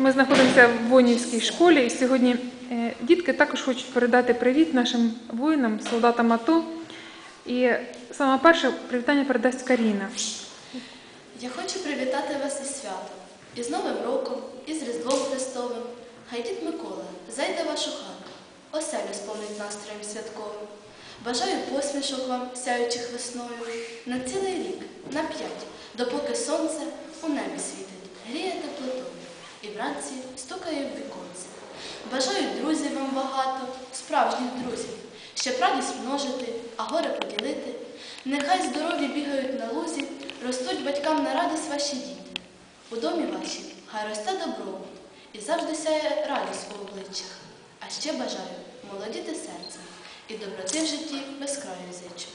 Ми знаходимося в воїнівській школі, і сьогодні е, дітки також хочуть передати привіт нашим воїнам, солдатам АТО. І саме перше привітання передасть Каріна. Я хочу привітати вас із святом, із Новим роком, із Різдвом Христовим. Хай Микола зайде в вашу хату, оселю сповнить настроєм святковим. Бажаю посмішок вам, сяючих весною, на цілий рік, на п'ять, допоки сонце у небі світить, і вранці стукає в віконце. Бажаю друзів вам багато, справжніх друзів, щоб радість множити, а горе поділити. Нехай здорові бігають на лузі, ростуть батькам на радість ваші діти. У домі вашій хай росте добробут і завжди сяє радість у обличчях. А ще бажаю молодіти серцем і доброти в житті без краю зичу.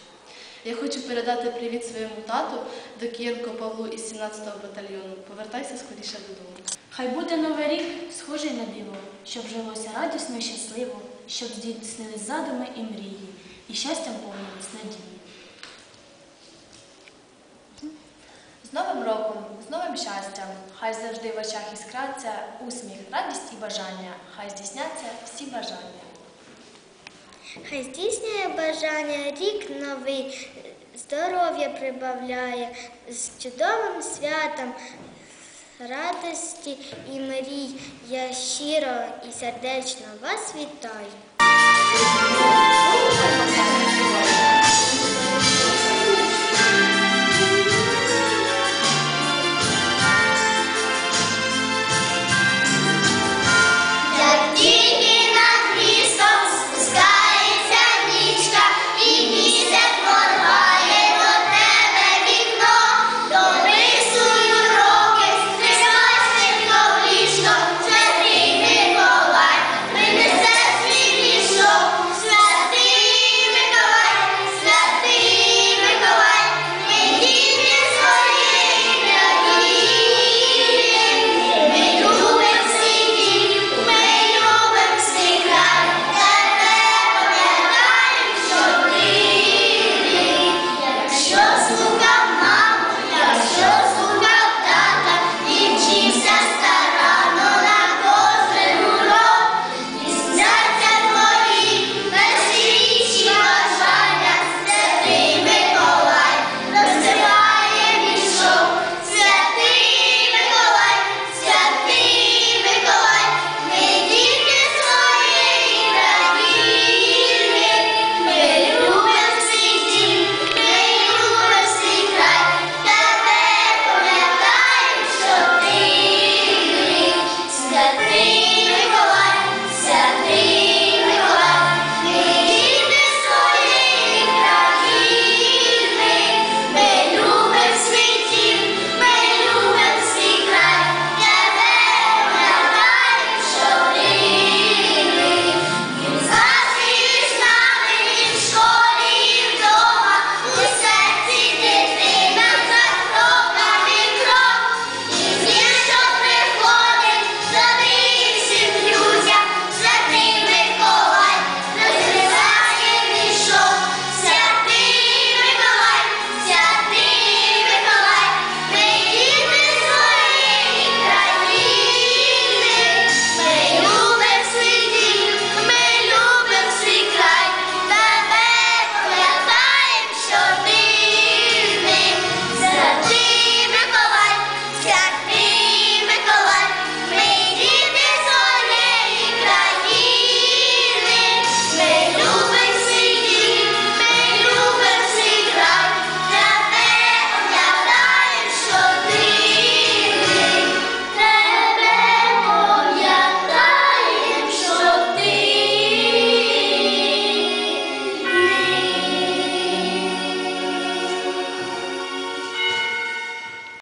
Я хочу передати привіт своєму тату до Кієнко Павлу із 17-го батальйону. Повертайся скоріше додому. Хай буде новий рік схожий на диво, щоб жилося радісно і щасливо, щоб здійснились задуми і мрії, і щастям повнились надії. З Новим роком, з новим щастям, хай завжди в очах іскраться усміх, радість і бажання, хай здійсняться всі бажання. Хай здійснює бажання рік новий, здоров'я прибавляє з чудовим святом, радості і мрій. Я щиро і сердечно вас вітаю.